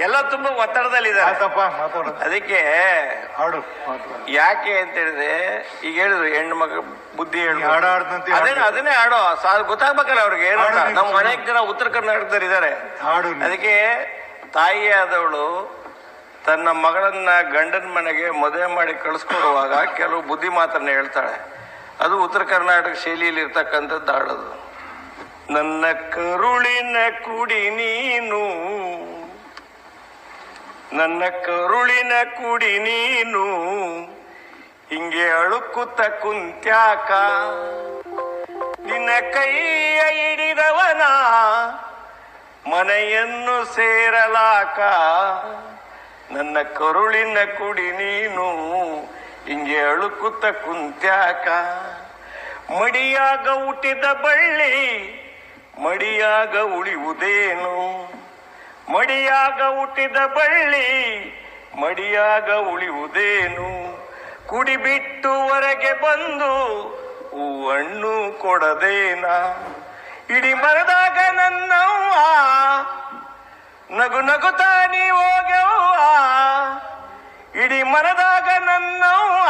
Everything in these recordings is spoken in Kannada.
ಎಲ್ಲ ತುಂಬಾ ಒತ್ತಡದಲ್ಲಿದ್ದಾರೆ. ಮಾತಾಡು. ಅದಕ್ಕೆ ಹಾಡು ಯಾಕೆ ಅಂತ ಹೇಳಿದ್ರೆ ಈಗ ಹೇಳಿದ್ರು ಹೆಣ್ಣು ಮಗ ಬುದ್ಧಿ ಹೇಳು ಹಾಡು. ಹಾಡ್ದಂತೆ ಅದನ್ನೇ ಆಡೋ ಸಾ- ಗೊತ್ತಾಗ್ಬೇಕಲ್ಲ ಅವ್ರಿಗೆ ಏನು. ಹಾಡು ನೀವು ಅನೇಕ ಜನ ಉತ್ತರ ಕರ್ನಾಟಕದಲ್ಲಿ ಇದ್ದಾರೆ. ಹಾಡು ತಾಯಿ ಅದಕ್ಕೆ ತಾಯಿಯಾದವಳು ತನ್ನ ಮಗಳನ್ನ ಗಂಡನ ಮನೆಗೆ ಮದುವೆ ಮಾಡಿ ಕಳಿಸ್ಕೊಡುವಾಗ ಕೆಲವು ಬುದ್ಧಿ ಮಾತನ್ನ ಹೇಳ್ತಾಳೆ. ಅದು ಉತ್ತರ ಕರ್ನಾಟಕ ಶೈಲಿಯಲ್ಲಿ ಇರ್ತಕ್ಕಂಥದ್ದು ಹಾಡೋದು. ನನ್ನ ಕರುಳಿನ ಕುಡಿ ನೀನು ನನ್ನ ಕರುಳಿನ ಕುಡಿ ನೀನು, ಹಿಂಗೆ ಅಳುಕುತ್ತ ಕುಂತ್ಯಾಕ. ನಿನ್ನ ಕೈಯ ಹಿಡಿದವನ ಮನೆಯನ್ನು ಸೇರಲಾಕ. ನನ್ನ ಕರುಳಿನ ಕುಡಿ ನೀನು, ಹಿಂಗೆ ಅಳುಕುತ್ತ ಕುಂತ್ಯಾಕ. ಮಡಿಯಾಗ ಹುಟ್ಟಿದ ಬಳ್ಳಿ, ಮಡಿಯಾಗ ಉಳಿಯುವುದೇನು? ಮಡಿಯಾಗ ಹುಟ್ಟಿದ ಬಳ್ಳಿ, ಮಡಿಯಾಗ ಉಳಿಯುವುದೇನು? ಕುಡಿಬಿಟ್ಟು ಹೊರಗೆ ಬಂದು ಹೂವಣ್ಣು ಕೊಡದೇನ? ಇಡೀ ಮರದಾಗ ನನ್ನವ್ವ, ನಗು ನಗುತ್ತಾ ನೀ ಹೋಗವ್ವ ಇಡೀ ಮರದಾಗ ನನ್ನವ್ವ,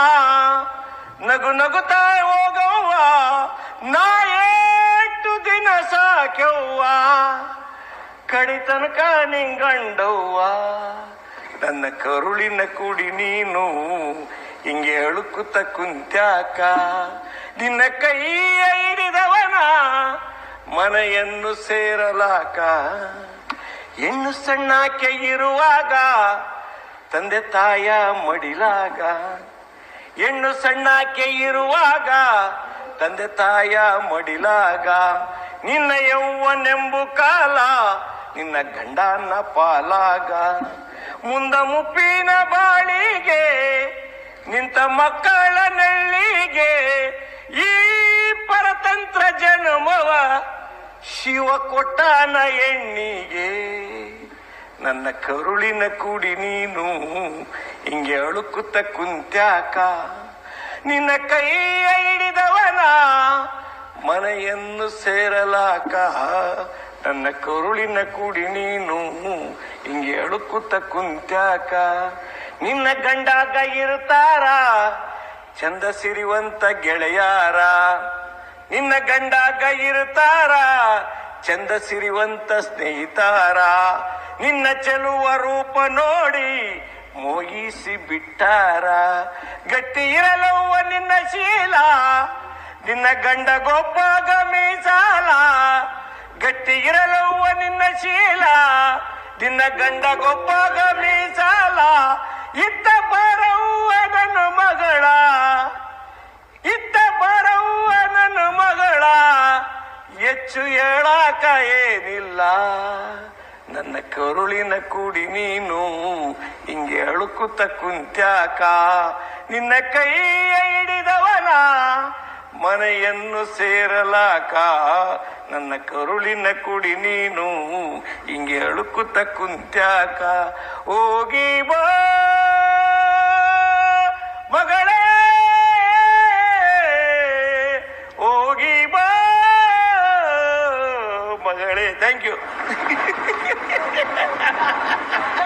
ನಗು ನಗುತ್ತಾ ಹೋಗವ್ವ ಕಡಿ ತನಕ ನಿಂಗಂಡವ್ವ ನನ್ನ ಕರುಳಿನ ಕುಡಿ ನೀನು, ಹಿಂಗೆ ಅಳುಕುತ್ತ ಕುಂತ್ಯಾಕ. ನಿನ್ನ ಕೈ ಹಿಡಿದವನ ಮನೆಯನ್ನು ಸೇರಲಾಕ. ಹೆಣ್ಣು ಸಣ್ಣಾಕೆ ಇರುವಾಗ, ತಂದೆ ತಾಯ ಮಡಿಲಾಗ. ಹೆಣ್ಣು ಸಣ್ಣಾಕೆ ಇರುವಾಗ, ತಂದೆ ತಾಯ ಮಡಿಲಾಗ. ನಿನ್ನ ಯೌವನೆಂಬು ಕಾಲ ನಿನ್ನ ಗಂಡನ ಪಾಲಾಗ, ಮುಂದ ಮುಪ್ಪಿನ ಬಾಳಿಗೆ, ನಿಂತ ಮಕ್ಕಳ ನಳ್ಳಿಗೆ, ಈ ಪರತಂತ್ರ ಜನ್ಮವ ಶಿವ ಕೊಟ್ಟಾನ ಎಣ್ಣಿಗೆ. ನನ್ನ ಕರುಳಿನ ಕೂಡಿ ನೀನು ಹಿಂಗೆ ಅಳುಕುತ್ತ ಕುಂತ್ಯಾಕ, ನಿನ್ನ ಕೈಯ ಹಿಡಿದವನ ಮನೆಯನ್ನು ಸೇರಲಾಕ ನನ್ನ ಕರುಳಿನ ಕುಡಿ ನೀನು ಹಿಂಗೆ ಅಳುಕುತ್ತ ಕುಂತ್ಯಾಕ? ನಿನ್ನ ಗಂಡಾಗ ಇರ್ತಾರ, ಚಂದ ಸಿರಿವಂತ ಗೆಳೆಯಾರ. ನಿನ್ನ ಗಂಡಾಗ ಇರ್ತಾರ, ಚಂದ ಸಿರಿವಂತ ಸ್ನೇಹಿತಾರ. ನಿನ್ನ ಚೆಲುವ ರೂಪ ನೋಡಿ ಮೋಗಿಸಿ ಬಿಟ್ಟಾರ. ಗಟ್ಟಿ ಇರಲವ್ವ ನಿನ್ನ ಶೀಲ, ನಿನ್ನ ಗಂಡ ಗೊಬ್ಬಾಗ ಮೀಸಾಲ. ಗಟ್ಟಿ ಇರಲವ್ವ ನಿನ್ನ ಶೀಲ. ನಿನ್ನ ಗಂಡ ಗೊಬ್ಬಾಗ ಮೀಸಾಲ. ಇತ್ತ ಬರವ್ವ ನನ್ನ ಮಗಳ. ಇತ್ತ ಬರವ್ವ ನನ್ನ ಮಗಳ. ಹೆಚ್ಚು ಹೇಳಾಕ ಏನಿಲ್ಲ. ನನ್ನ ಕರುಳಿನ ಕೂಡಿ ನೀನು ಹಿಂಗೆ ಅಳುಕುತ್ತ ಕುಂತ್ಯಾಕ. ನಿನ್ನ ಕೈಯ ಹಿಡಿದವನ ಮನೆಯನ್ನು ಸೇರಲಾಕ. ನನ್ನ ಕರುಳಿನ ಕುಡಿ ನೀನು, ಹಿಂಗೆ ಅಳುಕುತ್ತ ಕುಂತ್ಯಾಕ. ಹೋಗಿ ಬಾ, ಮಗಳೇ. ಹೋಗಿ ಬಾ, ಮಗಳೇ. ಥ್ಯಾಂಕ್ ಯು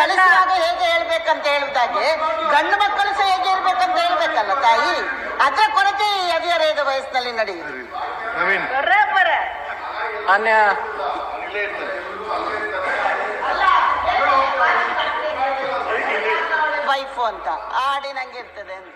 ಕಲಿಸುವಾಗ ಹೇಗೆ ಹೇಳ್ಬೇಕಂತ ಹೇಳುದಾಗೆ ಗಂಡು ಮಕ್ಕಳು ಸಹ ಹೇಗೆ ಇರ್ಬೇಕಂತ ಹೇಳ್ಬೇಕಲ್ಲ ತಾಯಿ? ಅದರ ಕೊರತೆ ಈ ಹದಿಹರೆಯದ ವಯಸ್ಸಿನಲ್ಲಿ ನಡೆಯುವುದು ನವೀನ್. ಬರೋಬ್ಬರ. ಮಾನ್ಯ ವೈಫು ಅಂತ. ಆಡಿ ನಂಗೆ ಇರ್ತದೆ ಅಂತ.